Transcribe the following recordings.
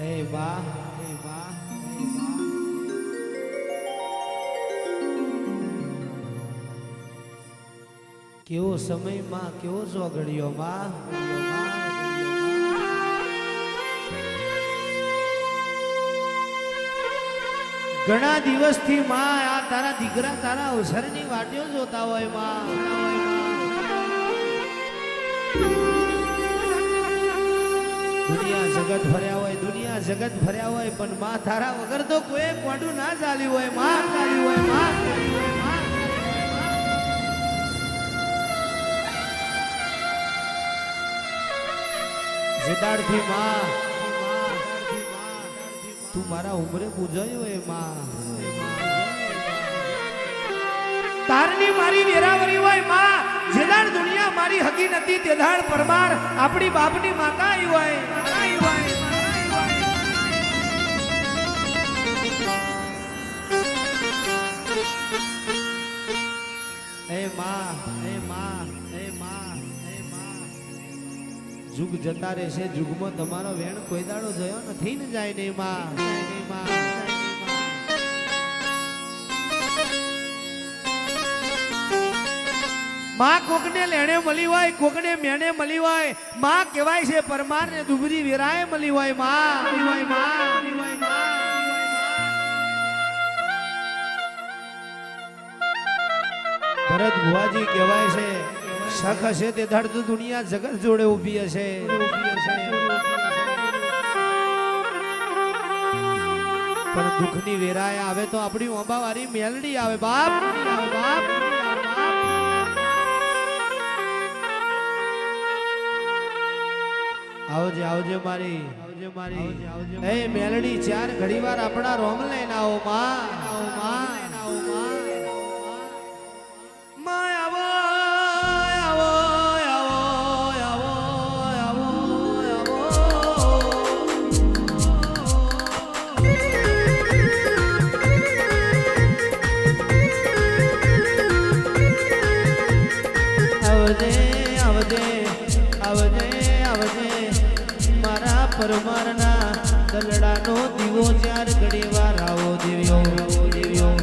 હે વાહ કેવો સમયમાં કેવો ચોગડિયો માં ઘણા દિવસથી માં આ તારા દીકરા તારા અવસરની વાટીઓ જોતા હોય, માં. જગત ફર્યા હોય, દુનિયા જગત ફર્યા હોય, પણ માં તારા વગર તો કોઈ કોડું ના ચાલ્યું હોય, માં ચાલ્યું હોય, માં ચાલ્યું માં તું મારા ઉમરે પૂજાયો એ માં. તારની મારી વેરાવરી હોય, માં. જેદાર દુનિયા મારી હકી નથી તેદાર પરમાર આપણી બાપની માતા આવી હોય. જુગ જતા રહેશે જુગમાં તમારો વેણ કોઈ દાડો જયો નથી ને જાય ને માં માં, કોકને લેણે મળી હોય કોકને મેણે મળી હોય. માં કહેવાય છે પરમાર ને દુબરી વેરાએ મળી હોયમાં, મળી હોયમાં. ભરત ભુવાજી કહેવાય છે શખ હશે તે ધડ તો દુનિયા જગત જોડે ઊભી હશે. પણ દુઃખની વેરાય આવે તો આપણી ઓંબાવાળી મેલડી આવે. બાપ બાપ આવજે આવજે આવજે આવજે મારી. આવજે મારી. એ મેલડી ચાર ઘડીવાર આપણા રોમ લઈને આવો માં. આવજે આવજે આવજે. મારા પરમારના દલડાનો દીવો ચાર ઘડી વાર આવો દેવ્યો દેવ્યો.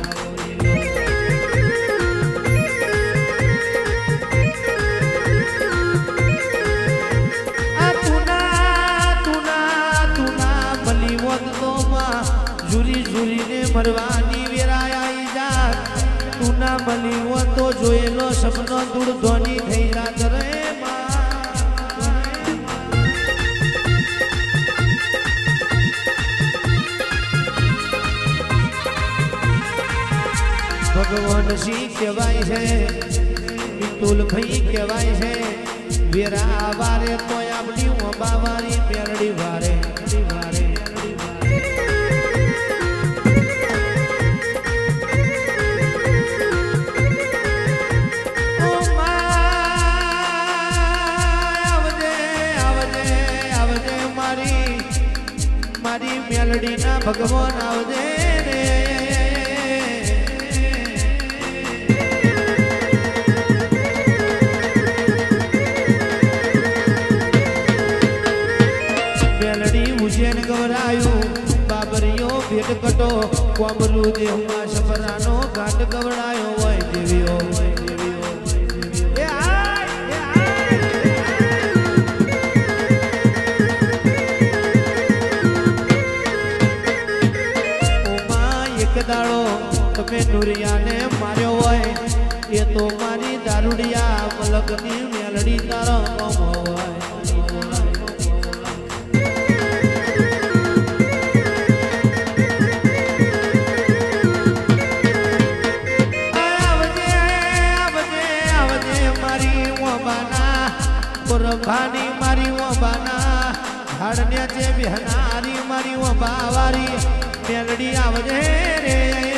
ઝુરી ઝુરીને મરવાની વેરાય તુના મલી મોત તો જોયેલો સપનો દૂર ધોની થઈ રાત રે ભગવાન સિંહ કહેવાય છે? મિતુલ ભાઈ કહેવાય છે? વેરા વારે તો આપણી ઓબા વારી વારે. મારી મેલડીના ભગવાન આવજે રે. મેલડી ઉજ્જૈન ગવરાયું, બાબરીઓ ભેટ કટો કોમરું દેહમાં સફરાનો ઘાટ ગવડાયો હોય. તમે નુરિયાને માર્યો હોય એ તો મારી દારૂડિયા પલકની મેલડી તારો મોમો હોય આવજે મારી ઓબાના ઝાડને જે બહેનારી મારી ઓબાવારી મેલડી આવજે રે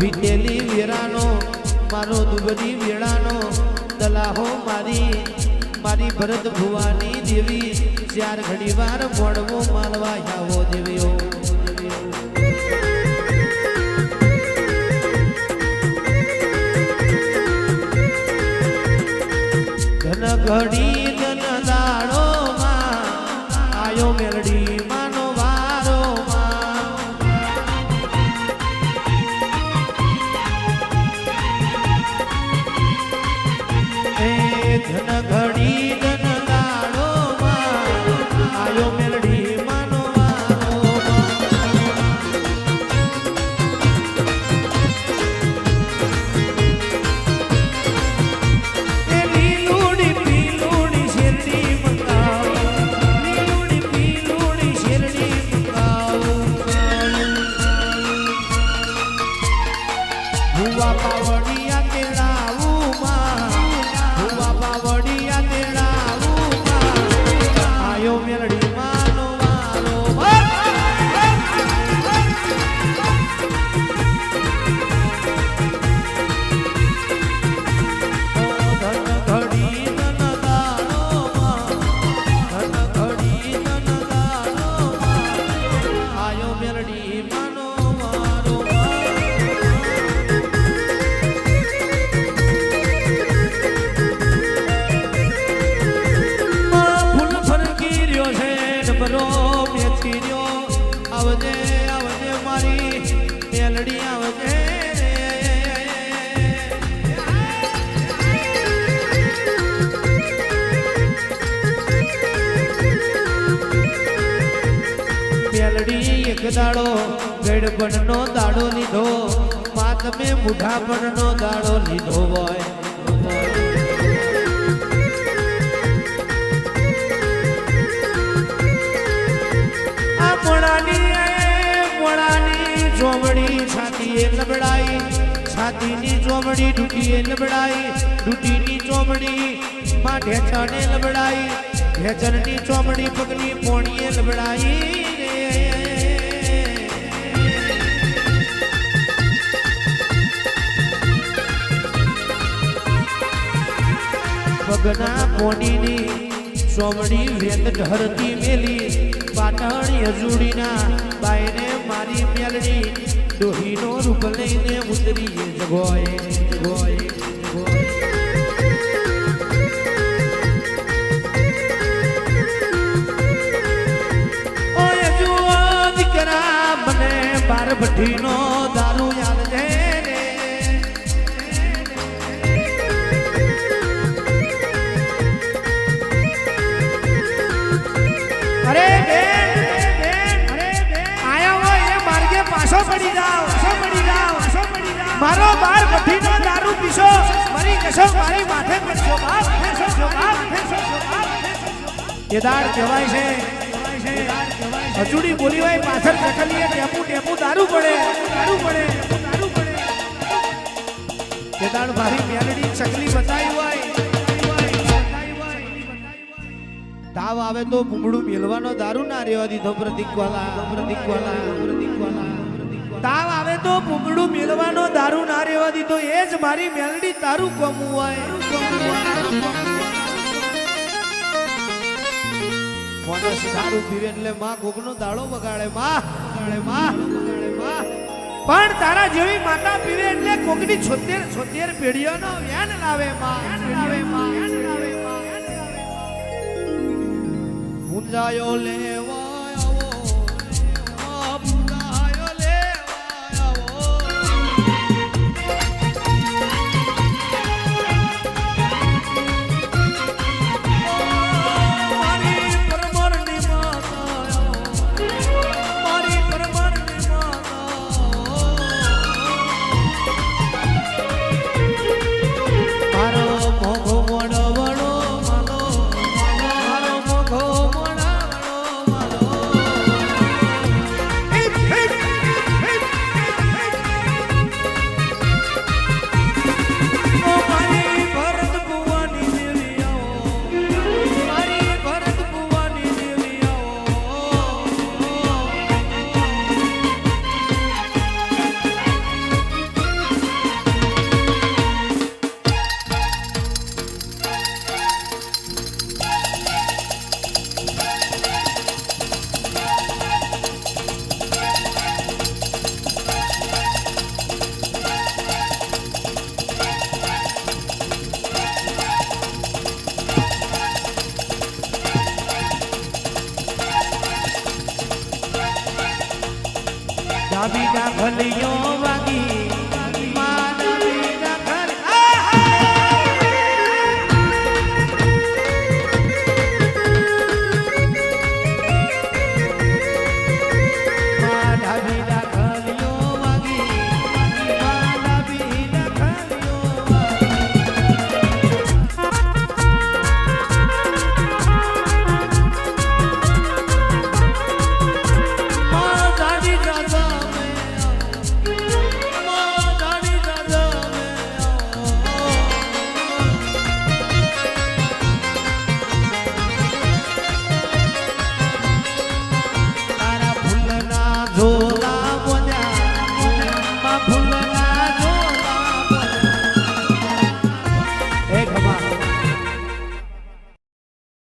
વીતેલી વેરાનો, મારો દુબની વેળાનો દલાહો મારી મારી ભરત ભુવાની દેવી ત્યાર ઘણી વાર મોડવો માલવા આવો દેવીઓ ઘડી એક દાડો ગડબડનો દાડો લીધો. મા તમે મુઢાપણનો દાડો લીધો હોય. ચોમડી છાતીએ લબડાઈ. છાતીની ચોમડી ડૂટીએ લબડાઈ. ડૂટીની ચોમડી માં ઢેચણે લબડાઈ. ઢેચણની ચોમડી પગની પોણીએ લબડાઈ. પગના કોણીની સોમણી વેત ઢરતી મેલી, પાટણ યજુડીના બાયને મારી મેલડી, ડોહીનો રૂપ લઈને ઉતરી જગોય જગોય જગોય ભઠ્ઠીનો મારો બાર ભઠ્ઠીનો દારૂ પીશો. મારી કશો મારી માથે પડશો બાપ પડશો બાપ પડશો બાપ દાડ કહેવાય છે. હજુડી બોલી હોય, પાછળ ચકલીએ ટેપુ ટેપુ દારૂ પડે. દારૂ પડે દારૂ પડે એ મારી મેલડી ચકલી બતાવી હોય. તાવ આવે તો ભૂમડું મેલવાનો દારૂ ના રેવા દીધો પ્રતિકવાલા પ્રતિક વાલા તાવ તો ભૂમડું મેળવાનો દારૂ ના રહેવા દીધો એ જ મારી મેલડી તારું કમવું હોય. પણ તારા જેવી માતા પીવે એટલે કોકની છોતેર છોતેર પેઢીઓનો વ્યાન લાવે, માં લાવે, માં માં મુંજાયો લેવા ડાબી ડાભલીઓ વાગી